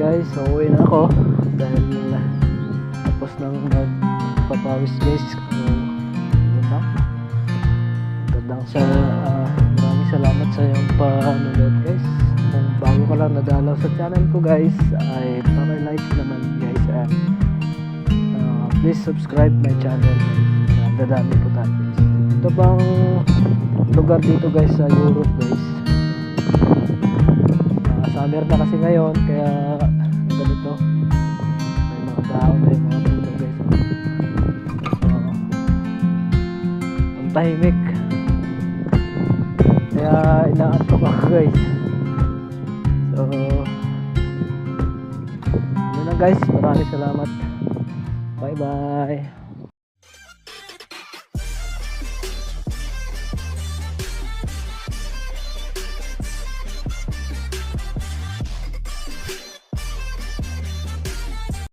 guys, so uwi na ako dahil tapos nang magpapawis guys. So, yun na. Gandang sa ah, maraming salamat sa iyong panonood guys. Kung bago ka lang nadalaw sa channel ko guys, ay paki-like naman guys and ah, please subscribe my channel guys. Uh, dadami po tayo guys. Ito bang lugar dito guys sa Europe guys. Summer na kasi ngayon kaya ganito. May mga dahon na yung mga puno guys. So, ang tahimik. Kaya inaantok ako guys. So yun lang guys. Maraming salamat. Bye bye